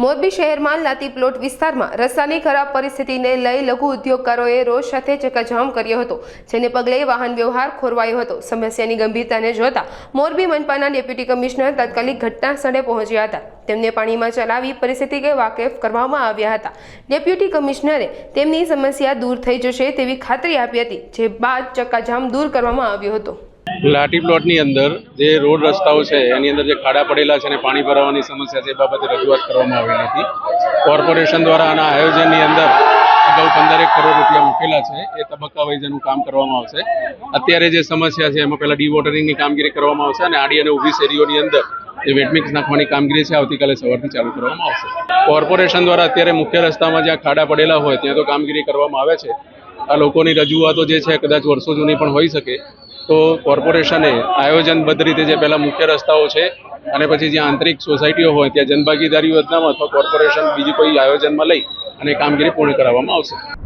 મોરબી શહેરમાં લાતી પ્લોટ વિસ્તારમાં રસ્તાની ખરાબ પરિસ્થિતિને લઈ લઘુ ઉદ્યોગકારોએ રોજ સાથે ચકાજામ કર્યો હતો, જેને પગલે વાહન વ્યવહાર ખોરવાયો હતો. સમસ્યાની ગંભીરતાને જોતા મોરબી મનપાના ડેપ્યુટી કમિશનર તાત્કાલિક ઘટના સ્થળે પહોંચ્યા હતા. તેમને પાણીમાં ચલાવી પરિસ્થિતિને વાકેફ કરવામાં આવ્યા હતા. ડેપ્યુટી કમિશનરે તેમની સમસ્યા દૂર થઈ જશે તેવી ખાતરી આપી હતી, જે બાદ ચક્કાજામ દૂર કરવામાં આવ્યો હતો. લાઠી પ્લોટની અંદર જે રોડ રસ્તાઓ છે, એની અંદર જે ખાડા પડેલા છે અને પાણી ભરાવાની સમસ્યા છે, એ બાબતે રજૂઆત કરવામાં આવેલી હતી કોર્પોરેશન દ્વારા આના આયોજનની અંદર અગાઉ પંદરેક કરોડ રૂપિયા મૂકેલા છે. એ તબક્કા વાઇઝ એનું કામ કરવામાં આવશે. અત્યારે જે સમસ્યા છે, એમાં પહેલા ડીવોટરિંગની કામગીરી કરવામાં આવશે અને આડી અને ઊભી શેરીઓની અંદર જે વેટમિક્સ નાખવાની કામગીરી છે, આવતીકાલે સવારથી ચાલુ કરવામાં આવશે. કોર્પોરેશન દ્વારા અત્યારે મુખ્ય રસ્તામાં જ્યાં ખાડા પડેલા હોય, ત્યાં તો કામગીરી કરવામાં આવે છે. આ લોકોની રજૂઆતો જે છે, કદાચ વર્ષો જૂની પણ હોઈ શકે. તો કોર્પોરેશને આયોજનબદ્ધ રીતે જે પહેલાં મુખ્ય રસ્તાઓ છે અને પછી જ્યાં આંતરિક સોસાયટીઓ હોય ત્યાં જનભાગીદારી યોજનામાં અથવા કોર્પોરેશન બીજી કોઈ આયોજનમાં લઈ અને કામગીરી પૂર્ણ કરાવવામાં આવશે.